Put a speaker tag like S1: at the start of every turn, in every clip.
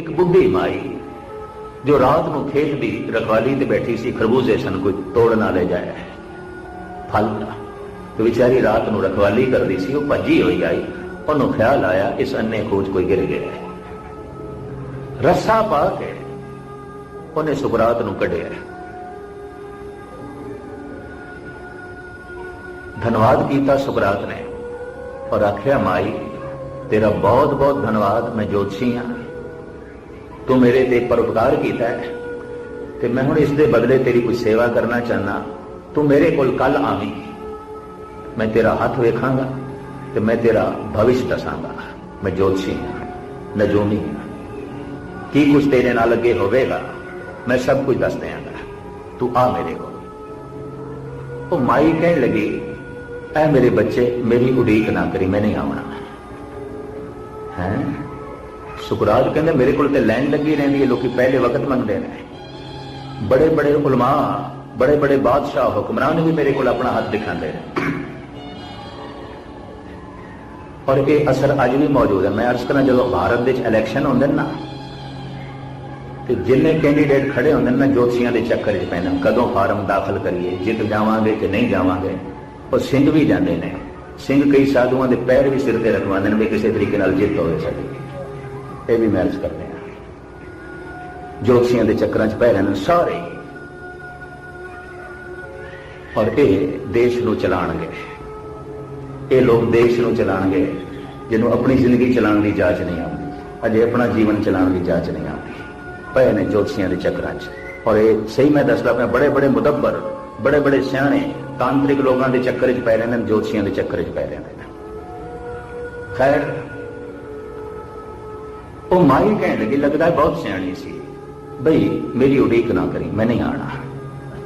S1: ਇੱਕ ਬੁੱਢੀ ਮਾਈ ਜੋ ਰਾਤ ਨੂੰ ਖੇਤ ਦੀ ਰਖਵਾਲੀ ਤੇ ਬੈਠੀ ਸੀ, ਖਰਬੂਜ਼ੇ ਸਨ, ਕੋਈ ਤੋੜ ਨਾ ਲੈ ਜਾਏ। ਫਲ ਤੇ ਵਿਚਾਰੀ ਰਾਤ ਨੂੰ ਰਖਵਾਲੀ ਕਰਦੀ ਸੀ, ਉਹ ਭੱਜੀ ਹੋਈ ਆਈ। ਉਹਨੂੰ ਖਿਆਲ ਆਇਆ, ਇਸ ਅੰਨੇ ਖੋਜ ਕੋਈ ਗਿਰ ਗਿਆ ਰੱਸਾ ਪਾ ਕੇ ਉਹਨੇ ਸੁਕਰਾਤ ਨੂੰ ਕੱਢਿਆ ਧੰਨਵਾਦ ਕੀਤਾ ਸੁਕਰਾਤ ਨੇ ਔਰ ਆਖਿਆ, ਮਾਈ, ਤੇਰਾ ਬਹੁਤ ਬਹੁਤ ਧੰਨਵਾਦ, ਮੈਂ ਜੋਤਸ਼ੀ ਹਾਂ। ਤੂੰ ਮੇਰੇ ਤੇ ਪਰਉਪਕਾਰ ਕੀਤਾ ਹੈ ਤੇ ਮੈਂ ਹੁਣ ਇਸ ਦੇ ਬਦਲੇ ਤੇਰੀ ਕੋਈ ਸੇਵਾ ਕਰਨਾ ਚਾਹਨਾ ਤੂੰ ਮੇਰੇ ਕੋਲ ਕੱਲ ਆਵੀਂ। ਮੈਂ ਤੇਰਾ ਹੱਥ ਵੇਖਾਂਗਾ ਤੇ ਮੈਂ ਤੇਰਾ ਭਵਿਸ਼ ਦੱਸਾਂਗਾ। ਮੈਂ ਜੋਤਸ਼ੀ ਹਾਂ, ਨਜੂਮੀ ਹਾਂ। ਕੀ ਕੁਝ ਤੇਰੇ ਨਾਲ ਅੱਗੇ ਹੋਵੇਗਾ, ਮੈਂ ਸਭ ਕੁਝ ਦੱਸ ਦਿਆਂਗਾ। ਤੂੰ ਆ ਮੇਰੇ ਕੋਲ। ਉਹ ਮਾਈ ਕਹਿਣ ਲੱਗੀ, ਐ ਮੇਰੇ ਬੱਚੇ, ਮੇਰੀ ਉਡੀਕ ਨਾ ਕਰੀ, ਮੈਂ ਨਹੀਂ ਆਉਣਾ। ਹੈ? ਸੁਖਰਾਜ ਕਹਿੰਦੇ, ਮੇਰੇ ਕੋਲ ਤੇ ਲਾਈਨ ਲੱਗੀ ਰਹਿੰਦੀ ਹੈ, ਲੋਕੀ ਪਹਿਲੇ ਵਕਤ ਮੰਗਦੇ ਨੇ। ਬੜੇ ਬੜੇ ਉਲਮਾ, ਬੜੇ ਬੜੇ ਬਾਦਸ਼ਾਹ ਹੁਕਮਰਾਨ ਵੀ ਮੇਰੇ ਕੋਲ ਆਪਣਾ ਹੱਥ ਦਿਖਾਉਂਦੇ ਨੇ। ਔਰ ਇਹ ਅਸਰ ਅੱਜ ਵੀ ਮੌਜੂਦ ਹੈ। ਮੈਂ ਅਰਜ਼ ਕਰਾਂ, ਜਦੋਂ ਭਾਰਤ ਵਿੱਚ ਇਲੈਕਸ਼ਨ ਹੁੰਦੇ ਨੇ ਨਾ, ਤੇ ਜਿੰਨੇ ਕੈਂਡੀਡੇਟ ਖੜੇ ਹੁੰਦੇ ਨੇ ਨਾ ਜੋਤਸ਼ੀਆਂ ਦੇ ਚੱਕਰ 'ਚ ਪੈਣਾ ਕਦੋਂ ਫਾਰਮ ਦਾਖਲ ਕਰੀਏ, ਜਿੱਤ ਜਾਵਾਂਗੇ ਕਿ ਨਹੀਂ ਜਾਵਾਂਗੇ, ਉਹ ਸਿੰਘ ਵੀ ਜਾਂਦੇ ਨੇ। ਸਿੰਘ ਕਈ ਸਾਧੂਆਂ ਦੇ ਪੈਰ ਵੀ ਸਿਰ ਤੇ ਰਖਵਾਉਂਦੇ ਨੇ, ਵੀ ਕਿਸੇ ਤਰੀਕੇ ਨਾਲ ਜਿੱਤ ਹੋਵੇ ਸਾਡੀ। ਇਹ ਵੀ ਮੈਰਿਜ ਕਰਦੇ ਆ। ਜੋਤਸ਼ੀਆਂ ਦੇ ਚੱਕਰਾਂ 'ਚ ਪੈ ਰਹੇ ਨੇ ਸਾਰੇ। ਔਰ ਇਹ ਦੇਸ਼ ਨੂੰ ਚਲਾਣਗੇ। ਇਹ ਲੋਕ ਦੇਸ਼ ਨੂੰ ਚਲਾਣਗੇ, ਜਿਹਨੂੰ ਆਪਣੀ ਜ਼ਿੰਦਗੀ ਚਲਾਉਣ ਦੀ ਜਾਂਚ ਨਹੀਂ ਆਉਂਦੀ। ਅਜੇ ਆਪਣਾ ਜੀਵਨ ਚਲਾਉਣ ਦੀ ਜਾਂਚ ਨਹੀਂ ਆਉਂਦੀ। ਪਏ ਨੇ ਜੋਤਸ਼ੀਆਂ ਦੇ ਚੱਕਰਾਂ 'ਚ। ਔਰ ਇਹ ਸਹੀ ਮੈਂ ਦੱਸਦਾ ਪਿਆ ਬੜੇ ਬੜੇ ਮੁਦੱਬਰ ਬੜੇ ਬੜੇ ਸਿਆਣੇ, ਤਾਂਤਰਿਕ ਲੋਕਾਂ ਦੇ ਚੱਕਰ 'ਚ ਪੈ ਰਹੇ ਨੇ, ਜੋਤਸ਼ੀਆਂ ਦੇ ਚੱਕਰ 'ਚ ਪੈ ਰਹੇ ਨੇ। ਖੈਰ ਉਹ ਮਾਈ ਕਹਿਣ ਲੱਗੀ, ਲੱਗਦਾ ਬਹੁਤ ਸਿਆਣੀ ਸੀ। ਬਈ, ਮੇਰੀ ਉਡੀਕ ਨਾ ਕਰੀ, ਮੈਂ ਨਹੀਂ ਆਣਾ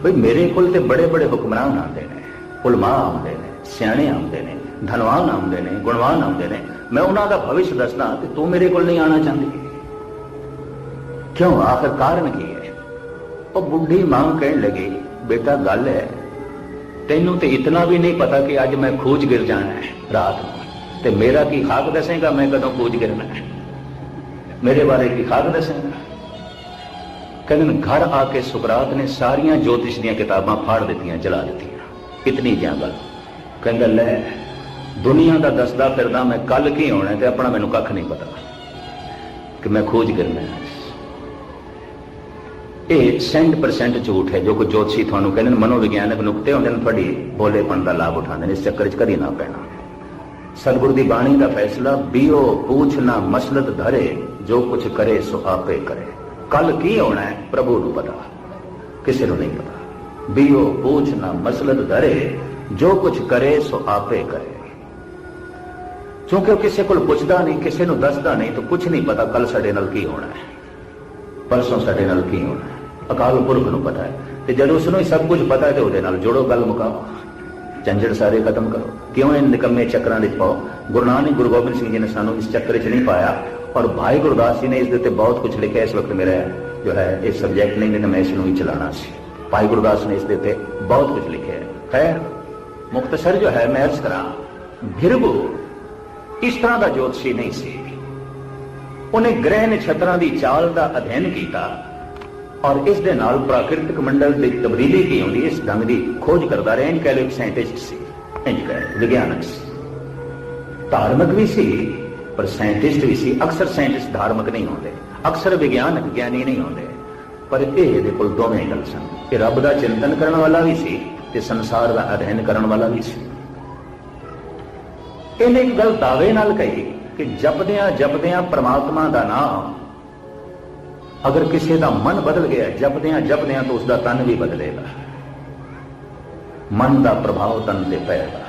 S1: ਬਈ, ਮੇਰੇ ਕੋਲ ਤੇ ਬੜੇ ਬੜੇ ਹੁਕਮਰਾਨ ਆਉਂਦੇ ਨੇ, ਉਲਮਾ ਆਉਂਦੇ ਨੇ, ਸਿਆਣੇ ਆਉਂਦੇ ਨੇ, ਧਨਵਾਨ ਆਉਂਦੇ ਨੇ, ਗੁਣਵਾਨ ਆਉਂਦੇ ਨੇ। ਮੈਂ ਉਹਨਾਂ ਦਾ ਭਵਿੱਖ ਦੱਸਦਾ ਤੇ ਤੂੰ ਮੇਰੇ ਕੋਲ ਨਹੀਂ ਆਣਾ ਚਾਹੁੰਦੀ। ਕਿਉਂ? ਆਖਰ ਕਾਰਨ ਕੀ ਹੈ? ਉਹ ਬੁੱਢੀ ਮਾਂ ਕਹਿਣ ਲੱਗੀ, ਬੇਟਾ, ਗੱਲ ਹੈ। ਤੈਨੂੰ ਤੇ ਇਤਨਾ ਵੀ ਨਹੀਂ ਪਤਾ ਕਿ ਅੱਜ ਮੈਂ ਖੋਜ ਗਿਰ ਜਾਣਾ ਹੈ ਰਾਤ ਨੂੰ। ਤੇ ਮੇਰਾ ਕੀ ਖਾਕ ਦੱਸੇਗਾ? ਮੈਂ ਕਦੋਂ ਖੋਜ ਗਿਰਨਾ ਹੈ? ਮੇਰੇ ਬਾਰੇ ਕੀ ਖਾਕ ਦੱਸੇਗਾ ਕਹਿੰਦੇ ਘਰ ਆ ਕੇ ਸੁਕਰਾਤ ਨੇ ਸਾਰੀਆਂ ਜੋਤਿਸ਼ ਦੀਆਂ ਕਿਤਾਬਾਂ ਫਾੜ ਦਿੱਤੀਆਂ ਜਲਾ ਦਿੱਤੀਆਂ ਇਤਨੀ ਜਾਂ ਗੱਲ ਕਹਿੰਦਾ ਲੈ ਦੁਨੀਆ ਦਾ ਦੱਸਦਾ ਫਿਰਦਾ ਮੈਂ ਕੱਲ ਕੀ ਹੋਣਾ ਤੇ ਆਪਣਾ ਮੈਨੂੰ ਕੱਖ ਨਹੀਂ ਪਤਾ ਕਿ ਮੈਂ ਖੋਜ ਕਰਨਾ ਇਹ 100% ਝੂਠ ਹੈ ਜੋ ਕੋ ਜੋਤਸ਼ੀ ਤੁਹਾਨੂੰ ਕਹਿੰਦੇ ਨੇ ਮਨੋਵਿਗਿਆਨਕ ਨੁਕਤੇ ਹੁੰਦੇ ਨੇ ਤੁਹਾਡੀ ਬੋਲੇਪਣ ਦਾ ਲਾਭ ਉਠਾਉਂਦੇ ਨੇ ਇਸ ਚੱਕਰ 'ਚ ਕਦੀ ਨਾ ਪੈਣਾ ਸਤਿਗੁਰ ਦੀ ਬਾਣੀ ਦਾ ਫੈਸਲਾ ਬੀਓ ਪੂਛ ਨਾ ਮਸਲਤ ਧਰੇ ਜੋ ਕੁਛ ਕਰੇ ਸੋ ਆਪੇ ਕਰੇ ਕੱਲ ਕੀ ਹੋਣਾ ਹੈ ਪ੍ਰਭੂ ਨੂੰ ਪਤਾ ਕਿਸੇ ਨੂੰ ਨਹੀਂ ਪਤਾ ਬੀਓ ਪੂਛ ਨਾ ਮਸਲਤ ਧਰੇ ਜੋ ਕੁਛ ਕਰੇ ਸੋ ਆਪੇ ਕਰੇ ਕਿਉਂਕਿ ਉਹ ਕਿਸੇ ਕੋਲ ਪੁੱਛਦਾ ਨਹੀਂ ਕਿਸੇ ਨੂੰ ਦੱਸਦਾ ਨਹੀਂ ਤਾਂ ਕੁਝ ਨਹੀਂ ਪਤਾ ਕੱਲ ਸਾਡੇ ਨਾਲ ਕੀ ਹੋਣਾ ਹੈ ਪਰਸੋਂ ਸਾਡੇ ਨਾਲ ਕੀ ਹੋਣਾ ਹੈ ਅਕਾਲ ਪੁਰਖ ਨੂੰ ਪਤਾ ਹੈ ਤੇ ਜਦੋਂ ਉਸ ਨੂੰ ਹੀ ਸਭ ਕੁਝ ਪਤਾ ਹੈ ਤੇ ਉਹਦੇ ਨਾਲ ਜੋੜੋ ਗੱਲ ਮੁਕਾਓ ਝੰਜੜ ਸਾਰੇ ਖਤਮ ਕਰੋ। ਕਿਉਂ ਇਹ ਨਿਕੰਮੇ ਚੱਕਰਾਂ ਵਿੱਚ ਪਾਓ? ਗੁਰੂ ਨਾਨਕ ਗੁਰੂ ਗੋਬਿੰਦ ਸਿੰਘ ਜੀ ਨੇ ਸਾਨੂੰ ਇਸ ਚੱਕਰ 'ਚ ਨਹੀਂ ਪਾਇਆ। ਔਰ ਭਾਈ ਗੁਰਦਾਸ ਜੀ ਨੇ ਇਸ ਦੇ ਉੱਤੇ ਬਹੁਤ ਕੁਝ ਲਿਖਿਆ ਇਸ ਵਕਤ ਮੇਰਾ ਜੋ ਹੈ, ਇਹ ਸਬਜੈਕਟ ਨਹੀਂ ਤਾਂ ਮੈਂ ਇਸ ਨੂੰ ਹੀ ਚਲਾਣਾ ਸੀ। ਭਾਈ ਗੁਰਦਾਸ ਨੇ ਇਸ ਦੇ ਉੱਤੇ ਬਹੁਤ ਕੁਝ ਲਿਖਿਆ ਹੈ। ਖੈਰ ਮੁਖਤਸਰ ਜੋ ਹੈ, ਮੈਂ ਅਰਜ਼ ਕਰਾਂ ਭਿਰਬੂ ਇਸ ਤਰ੍ਹਾਂ ਦਾ ਜੋਤਸ਼ੀ ਨਹੀਂ ਸੀ। ਉਹਨੇ ਗ੍ਰਹਿ ਨਛਤਰਾਂ ਦੀ ਚਾਲ ਦਾ ਅਧਿਐਨ ਕੀਤਾ। ਔਰ ਇਸ ਦੇ ਨਾਲ ਪ੍ਰਾਕਿਰਤਿਕ ਮੰਡਲ ਦੀ ਤਬਦੀਲੀ ਕੀ ਹੁੰਦੀ ਇਸ ਢੰਗ ਦੀ ਖੋਜ ਕਰਦਾ ਰਿਹਾ ਇਨਕਾ ਇੱਕ ਸਾਇੰਟਿਸਟ ਸੀ ਇੰਜ ਕਹਿ ਵਿਗਿਆਨਕ ਸੀ। ਧਾਰਮਿਕ ਵੀ ਸੀ, ਪਰ ਸਾਇੰਟਿਸਟ ਵੀ ਸੀ। ਅਕਸਰ ਸਾਇੰਟਿਸਟ ਧਾਰਮਿਕ ਨਹੀਂ ਹੁੰਦੇ, ਅਕਸਰ ਵਿਗਿਆਨਕ ਗਿਆਨੀ ਨਹੀਂ ਹੁੰਦੇ। ਪਰ ਇਹ ਇਹਦੇ ਕੋਲ ਦੋਵੇਂ ਗੱਲ ਸਨ। ਇਹ ਰੱਬ ਦਾ ਚਿੰਤਨ ਕਰਨ ਵਾਲਾ ਵੀ ਸੀ ਤੇ ਸੰਸਾਰ ਦਾ ਅਧਿਐਨ ਕਰਨ ਵਾਲਾ ਵੀ ਸੀ। ਇਹਨੇ ਇੱਕ ਗੱਲ ਦਾਅਵੇ ਨਾਲ ਕਹੀ ਕਿ ਜਪਦਿਆਂ ਜਪਦਿਆਂ ਪ੍ਰਮਾਤਮਾ ਦਾ ਨਾਮ ਅਗਰ ਕਿਸੇ ਦਾ ਮਨ ਬਦਲ ਗਿਆ ਜਪਦਿਆਂ ਜਪਦਿਆਂ ਤਾਂ ਉਸ ਦਾ ਤਨ ਵੀ ਬਦਲੇਗਾ ਮਨ ਦਾ ਪ੍ਰਭਾਵ ਤਨ ਤੇ ਪਏਗਾ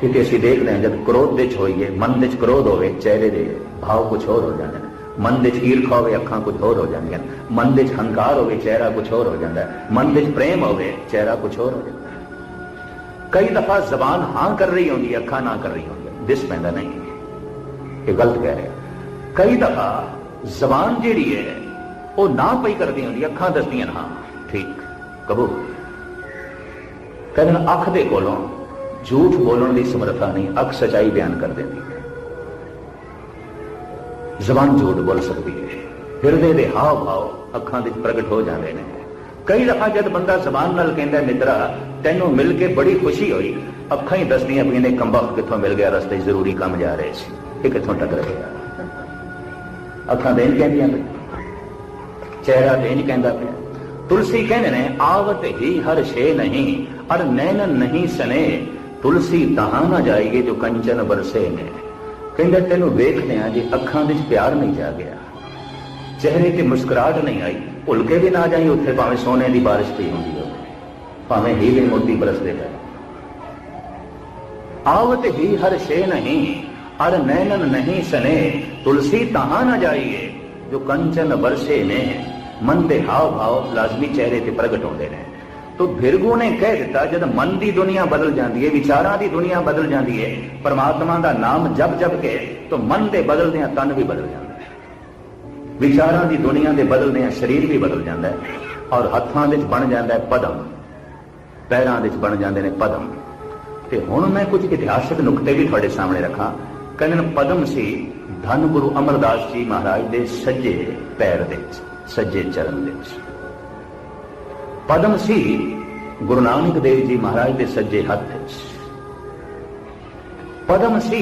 S1: ਕਿਉਂਕਿ ਅਸੀਂ ਦੇਖਦੇ ਹਾਂ ਜਦ ਕ੍ਰੋਧ ਵਿੱਚ ਹੋਈਏ ਮਨ ਵਿੱਚ ਕ੍ਰੋਧ ਹੋਵੇ ਚਿਹਰੇ ਦੇ ਭਾਵ ਕੁਝ ਹੋਰ ਹੋ ਜਾਂਦੇ ਨੇ ਮਨ ਵਿੱਚ ਈਰਖਾ ਹੋਵੇ ਅੱਖਾਂ ਕੁਝ ਹੋਰ ਹੋ ਜਾਂਦੀਆਂ ਮਨ ਵਿੱਚ ਹੰਕਾਰ ਹੋਵੇ ਚਿਹਰਾ ਕੁਝ ਹੋਰ ਹੋ ਜਾਂਦਾ ਹੈ ਮਨ ਵਿੱਚ ਪ੍ਰੇਮ ਹੋਵੇ ਚਿਹਰਾ ਕੁਝ ਹੋਰ ਹੋ ਜਾਂਦਾ ਹੈ ਕਈ ਦਫਾ ਜ਼ਬਾਨ ਹਾਂ ਕਰ ਰਹੀ ਹੁੰਦੀ ਅੱਖਾਂ ਨਾ ਕਰ ਰਹੀ ਹੁੰਦੀ ਦਿਸ ਪੈਂਦਾ ਨਹੀਂ ਇਹ ਗਲਤ ਕਹਿ ਰਿਹਾ ਕਈ ਦਫਾ ਜ਼ਬਾਨ ਜਿਹੜੀ ਹੈ, ਉਹ ਨਾ ਪਈ ਕਰਦੀ ਹੁੰਦੀ ਅੱਖਾਂ ਦੱਸਦੀਆਂ ਹਾਂ, ਠੀਕ, ਕਬੂਲ। ਕਹਿੰਦੇ ਅੱਖ ਦੇ ਕੋਲੋਂ ਝੂਠ ਬੋਲਣ ਦੀ ਸਮਰੱਥਾ ਨਹੀਂ, ਅੱਖ ਸਚਾਈ ਬਿਆਨ ਕਰ ਦਿੰਦੀ ਹੈ। ਜ਼ਬਾਨ ਝੂਠ ਬੋਲ ਸਕਦੀ ਹੈ। ਹਿਰਦੇ ਦੇ ਹਾਵ ਭਾਵ ਅੱਖਾਂ ਦੇ ਪ੍ਰਗਟ ਹੋ ਜਾਂਦੇ ਨੇ। ਕਈ ਦਫਾ ਜਦ ਬੰਦਾ ਜ਼ਬਾਨ ਨਾਲ ਕਹਿੰਦਾ, ਮਿੱਤਰਾ, ਤੈਨੂੰ ਮਿਲ ਕੇ ਬੜੀ ਖੁਸ਼ੀ ਹੋਈ। ਅੱਖਾਂ ਹੀ ਦੱਸਦੀਆਂ ਪਈਆਂ ਨੇ ਕੰਬਖ ਕਿੱਥੋਂ ਮਿਲ ਗਿਆ, ਰਸਤੇ ਜ਼ਰੂਰੀ ਕੰਮ ਜਾ ਰਹੇ ਸੀ। ਇਹ ਕਿੱਥੋਂ ਟਕਰ ਗਿਆ? ਅੱਖਾਂ ਤੇ ਕਹਿੰਦੀਆਂ ਪਈ ਚਿਹਰਾ ਤੇ ਕਹਿੰਦਾ ਪਿਆ। ਤੁਲਸੀ ਕਹਿੰਦੇ ਨੇ, ਆਵਤ ਹੀ ਹਰ ਸ਼ੇ ਨਹੀਂ, ਅਰ ਨੈਨਨ ਨਹੀਂ ਸਨੇ। ਤੁਲਸੀ ਤਹਾਂ ਨਾ ਜਾਏਗੀ ਜੋ ਕੰਚਨ ਬਰਸੇ ਨੇ। ਕਹਿੰਦਾ, ਤੈਨੂੰ ਵੇਖਦੇ ਆ ਜੇ ਅੱਖਾਂ ਵਿੱਚ ਪਿਆਰ ਨਹੀਂ ਜਾ ਗਿਆ। ਚਿਹਰੇ ਤੇ ਮੁਸਕਰਾਹਟ ਨਹੀਂ ਆਈ। ਭੁੱਲ ਕੇ ਵੀ ਨਾ ਜਾਈ ਉੱਥੇ, ਭਾਵੇਂ ਸੋਨੇ ਦੀ ਬਾਰਿਸ਼ ਪਈ ਹੁੰਦੀ ਹੋਵੇ। ਭਾਵੇਂ ਹੀਰੇ ਮੋਤੀ ਬਰਸਦੇ ਪਏ ਆਵਤ ਹੀ ਹਰ ਸ਼ੇ ਨਹੀਂ अर नैनन नहीं सने तुलसी तहां न जाइए जो कंचन वर्षे ने ਮਨ ਦੇ ਹਾਵ ਭਾਵ ਲਾਜ਼ਮੀ ਚਿਹਰੇ ਤੇ ਪ੍ਰਗਟ ਹੁੰਦੇ ਨੇ ਤੋ ਭਿਰਗੂ ਨੇ ਕਹਿ ਦਿੱਤਾ ਜਦ ਮਨ ਦੀ ਦੁਨੀਆ ਬਦਲ ਜਾਂਦੀ ਹੈ ਵਿਚਾਰਾਂ ਦੀ ਦੁਨੀਆ ਬਦਲ ਜਾਂਦੀ ਹੈ ਪਰਮਾਤਮਾ ਦਾ ਨਾਮ ਜਪ ਜਪ ਕੇ ਤੋ ਮਨ ਦੇ ਬਦਲਦਿਆਂ ਤਨ ਵੀ ਬਦਲ ਜਾਂਦਾ ਹੈ ਵਿਚਾਰਾਂ ਦੀ ਦੁਨੀਆ ਦੇ ਬਦਲਦਿਆਂ ਸਰੀਰ ਵੀ ਬਦਲ ਜਾਂਦਾ ਹੈ ਔਰ ਹੱਥਾਂ ਵਿੱਚ ਬਣ ਜਾਂਦਾ ਹੈ ਪਦਮ ਪੈਰਾਂ ਵਿੱਚ ਬਣ ਜਾਂਦੇ ਨੇ ਪਦਮ ਤੇ ਹੁਣ ਮੈਂ ਕੁਝ ਇਤਿਹਾਸਕ ਨੁਕਤੇ ਵੀ ਤੁਹਾਡੇ ਸਾਹਮਣੇ ਰੱਖਾਂ ਕਹਿੰਦੇ ਨੇ ਪਦਮ ਸੀ ਧੰਨ ਗੁਰੂ ਅਮਰਦਾਸ ਜੀ ਮਹਾਰਾਜ ਦੇ ਸੱਜੇ ਪੈਰ ਦੇ ਵਿੱਚ, ਸੱਜੇ ਚਰਨ ਦੇ ਵਿੱਚ। ਪਦਮ ਸੀ ਗੁਰੂ ਨਾਨਕ ਦੇਵ ਜੀ ਮਹਾਰਾਜ ਦੇ ਸੱਜੇ ਹੱਥ ਵਿੱਚ। ਪਦਮ ਸੀ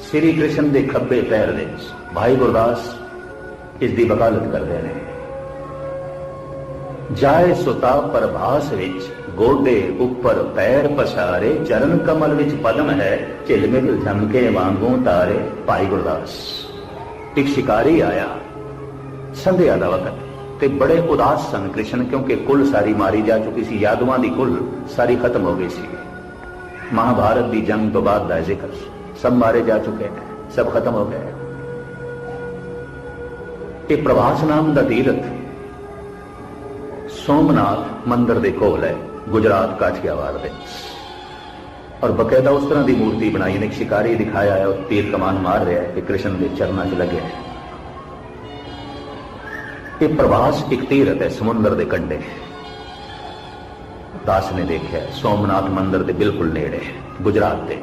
S1: ਸ੍ਰੀ ਕ੍ਰਿਸ਼ਨ ਦੇ ਖੱਬੇ ਪੈਰ ਦੇ ਵਿੱਚ। ਭਾਈ ਗੁਰਦਾਸ ਇਸ ਦੀ ਵਕਾਲਤ ਕਰਦੇ ਨੇ। ਜਾਏ ਸੁਤਾ ਪ੍ਰਭਾਸ ਵਿੱਚ, ਗੋਡੇ ਉੱਪਰ ਪੈਰ ਪਸਾਰੇ, ਚਰਨ ਕਮਲ ਵਿੱਚ ਪਦਮ ਹੈ ਝਿਲਮਿਲ ਝਮਕੇ ਵਾਂਗੂ ਤਾਰੇ, ਭਾਈ ਗੁਰਦਾਸ। ਇੱਕ ਸ਼ਿਕਾਰੀ ਆਇਆ, ਸੰਧਿਆ ਦਾ ਵਕਤ, ਤੇ ਬੜੇ ਉਦਾਸ ਸਨ ਕ੍ਰਿਸ਼ਨ, ਕਿਉਂਕਿ ਕੁੱਲ ਸਾਰੀ ਮਾਰੀ ਜਾ ਚੁੱਕੀ ਸੀ, ਯਾਦਵਾਂ ਦੀ ਕੁੱਲ ਸਾਰੀ ਖਤਮ ਹੋ ਗਈ ਸੀ। ਮਹਾਭਾਰਤ ਦੀ ਜੰਗ ਤੋਂ ਬਾਅਦ ਦਾ ਜ਼ਿਕਰ, ਸਭ ਮਾਰੇ ਜਾ ਚੁੱਕੇ ਨੇ ਸਭ ਖਤਮ ਹੋ ਗਏ ਇਹ ਪ੍ਰਭਾਸ ਨਾਮ ਦਾ ਤੀਰਥ ਸੋਮਨਾਥ ਮੰਦਿਰ ਦੇ ਕੋਲ ਹੈ, ਗੁਜਰਾਤ ਕਾਠੀਆਵਾੜ ਦੇ। ਔਰ ਬਕਾਇਦਾ ਉਸ ਤਰ੍ਹਾਂ ਦੀ ਮੂਰਤੀ ਬਣਾਈ ਨੇ ਸ਼ਿਕਾਰੀ ਦਿਖਾਇਆ ਹੈ, ਉਹ ਤੀਰ ਕਮਾਨ ਮਾਰ ਰਿਹਾ ਹੈ ਕਿ ਕ੍ਰਿਸ਼ਨ ਦੇ ਚਰਨਾਂ 'ਚ ਲੱਗਿਆ ਹੈ ਇਹ ਪ੍ਰਵਾਸ ਇੱਕ ਤੀਰਥ ਹੈ, ਸਮੁੰਦਰ ਦੇ ਕੰਢੇ। ਦਾਸ ਨੇ ਦੇਖਿਆ, ਸੋਮਨਾਥ ਮੰਦਿਰ ਦੇ ਬਿਲਕੁਲ ਨੇੜੇ ਗੁਜਰਾਤ ਦੇ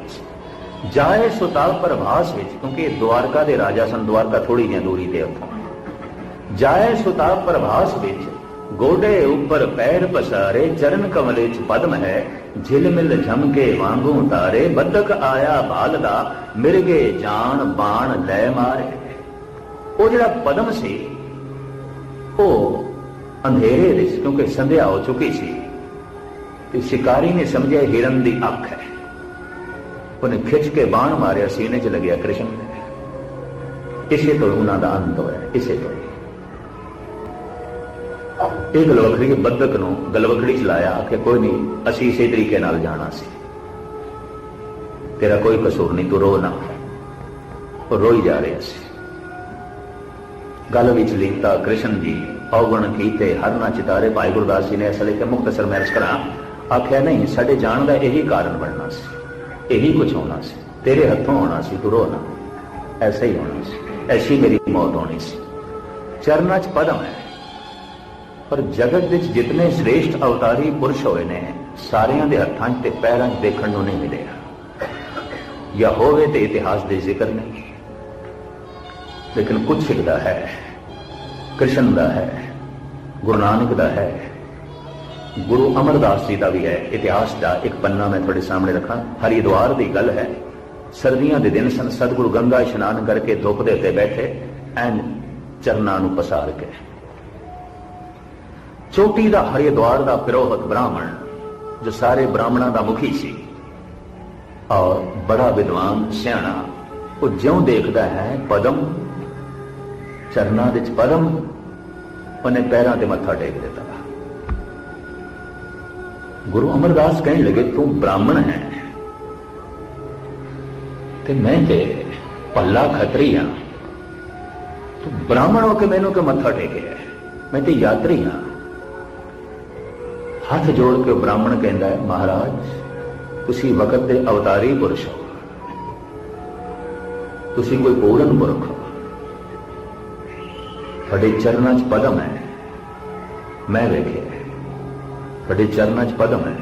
S1: ਜਾਏ ਸੁਤਾਲ ਪ੍ਰਵਾਸ ਵਿੱਚ, ਕਿਉਂਕਿ ਇਹ ਦੁਆਰਕਾ ਦੇ ਰਾਜਾ ਸਨ, ਦੁਆਰਕਾ ਥੋੜੀ ਜਿਹੀ ਦੂਰੀ ਤੇ ਉੱਥੋਂ। ਜਾਏ ਸੁਤਾਲ ਪ੍ਰਵਾਸ ਵਿੱਚ ਗੋਡੇ ਉੱਪਰ ਪੈਰ ਪਸਾਰੇ, ਚਰਨ ਕਮਲੇ ਚ ਪਦਮ ਹੈ। ਝਿਲਮਿਲ ਝਮਕੇ ਵਾਂਗੂ ਤਾਰੇ ਬੱਦਕ ਆਇਆ ਬਾਲ ਦਾ ਮਿਰਗੇ ਜਾਨ ਬਾਣ ਲੈ ਮਾਰੇ। ਉਹ ਜਿਹੜਾ ਪਦਮ ਸੀ, ਉਹ ਅੰਧੇਰੇ ਵਿੱਚ ਕਿਉਂਕਿ ਸੰਧਿਆ ਹੋ ਚੁੱਕੀ ਸੀ ਤੇ ਸ਼ਿਕਾਰੀ ਨੇ ਸਮਝਿਆ ਹਿਰਨ ਦੀ ਅੱਖ ਹੈ। ਉਹਨੇ ਖਿੱਚ ਕੇ ਬਾਣ ਮਾਰਿਆ, ਸੀਨੇ 'ਚ ਲੱਗਿਆ ਕ੍ਰਿਸ਼ਨ। ਦੇ ਇਸੇ ਤੋਂ ਉਹਨਾਂ ਦਾ ਅੰਤ ਹੋਇਆ, ਇਸੇ ਤੋਂ। ਇਹ ਗਲਵਖੜੀ ਬੱਦਕ ਨੂੰ ਗਲਵਖੜੀ ਚ ਲਾਇਆ ਕਿ ਕੋਈ ਨਹੀਂ ਅਸੀਂ ਇਸੇ ਤਰੀਕੇ ਨਾਲ ਜਾਣਾ ਸੀ। ਤੇਰਾ ਕੋਈ ਕਸੂਰ ਨਹੀਂ ਤੂੰ ਰੋ ਨਾ। ਉਹ ਰੋਈ ਜਾ ਰਿਹਾ ਸੀ। ਗੱਲ ਵਿੱਚ ਲਿਖਤਾ ਕ੍ਰਿਸ਼ਨ ਜੀ, ਔਗਣ ਕੀਤੇ ਹਰਨਾ ਚਿਤਾਰੇ ਭਾਈ ਗੁਰਦਾਸ ਜੀ ਨੇ ਅਸਲੇ ਕਿ ਮੁਖਤਸਰ ਮੈਂ ਅਰਜ਼ ਕਰਾਂ। ਆਖਿਆ, ਨਹੀਂ, ਸਾਡੇ ਜਾਣ ਦਾ ਇਹੀ ਕਾਰਨ ਬਣਨਾ ਸੀ। ਇਹੀ ਕੁਝ ਹੋਣਾ ਸੀ। ਤੇਰੇ ਹੱਥੋਂ ਹੋਣਾ ਸੀ, ਤੂੰ ਰੋਣਾ ਐਸਾ ਹੀ ਹੋਣਾ ਸੀ। ਐਸੀ ਮੇਰੀ ਮੌਤ ਹੋਣੀ ਸੀ। ਚਰਨਾਂ 'ਚ ਪਦਮ ਹੈ। ਪਰ ਜਗਤ ਵਿੱਚ ਜਿਤਨੇ ਸ੍ਰੇਸ਼ਟ ਅਵਤਾਰੀ ਪੁਰਸ਼ ਹੋਏ ਨੇ, ਸਾਰਿਆਂ ਦੇ ਹੱਥਾਂ 'ਚ ਤੇ ਪੈਰਾਂ 'ਚ ਦੇਖਣ ਨੂੰ ਨਹੀਂ ਮਿਲਿਆ। ਜਾਂ ਹੋਵੇ ਤੇ ਇਤਿਹਾਸ ਦੇ ਜ਼ਿਕਰ ਨਹੀਂ। ਲੇਕਿਨ ਕੁਝ ਸਿੱਖਦਾ ਹੈ, ਕ੍ਰਿਸ਼ਨ ਦਾ ਹੈ, ਗੁਰੂ ਨਾਨਕ ਦਾ ਹੈ, ਗੁਰੂ ਅਮਰਦਾਸ ਜੀ ਦਾ ਵੀ ਹੈ। ਇਤਿਹਾਸ ਦਾ ਇੱਕ ਪੰਨਾ ਮੈਂ ਤੁਹਾਡੇ ਸਾਹਮਣੇ ਰੱਖਾਂ। ਹਰੀਦਵਾਰ ਦੀ ਗੱਲ ਹੈ, ਸਰਦੀਆਂ ਦੇ ਦਿਨ ਸਨ, ਸਤਿਗੁਰੂ ਗੰਗਾ ਇਸ਼ਨਾਨ ਕਰਕੇ ਧੁੱਪ ਦੇ ਉੱਤੇ ਬੈਠੇ, ਐਨ ਚਰਨਾਂ ਨੂੰ ਪਸਾਰ ਕੇ। ਚੋਟੀ ਦਾ ਹਰਿਦੁਆਰ ਦਾ ਪਿਰੋਹਤ ਬ੍ਰਾਹਮਣ, ਜੋ ਸਾਰੇ ਬ੍ਰਾਹਮਣਾਂ ਦਾ ਮੁਖੀ ਸੀ। ਔਰ ਬੜਾ ਵਿਦਵਾਨ ਸਿਆਣਾ, ਉਹ ਜਿਉਂ ਦੇਖਦਾ ਹੈ ਪਦਮ, ਚਰਨਾਂ ਵਿੱਚ ਪਦਮ, ਉਹਨੇ ਪੈਰਾਂ ਤੇ ਮੱਥਾ ਟੇਕ ਦਿੱਤਾ। ਗੁਰੂ ਅਮਰਦਾਸ ਕਹਿਣ ਲੱਗੇ, ਤੂੰ ਬ੍ਰਾਹਮਣ ਹੈ। ਤੇ ਮੈਂ ਤੇ ਪੱਲਾ ਖਤਰੀ ਹਾਂ ਤੂੰ ਬ੍ਰਾਹਮਣ ਹੋ ਕੇ ਮੈਨੂੰ ਕਿ ਮੱਥਾ ਟੇਕਿਆ ਮੈਂ ਤੇ ਯਾਤਰੀ ਹਾਂ ਹੱਥ ਜੋੜ ਕੇ ਬ੍ਰਾਹਮਣ ਕਹਿੰਦਾ ਹੈ, ਮਹਾਰਾਜ, ਤੁਸੀਂ ਵਕਤ ਦੇ ਅਵਤਾਰੀ ਪੁਰਸ਼ ਹੋ। ਤੁਸੀਂ ਕੋਈ ਪੂਰਨ ਪੁਰਖ ਹੋ। ਤੁਹਾਡੇ ਚਰਨਾਂ 'ਚ ਪਦਮ ਹੈ। ਮੈਂ ਵੇਖਿਆ ਤੁਹਾਡੇ ਚਰਨਾਂ 'ਚ ਪਦਮ ਹੈ।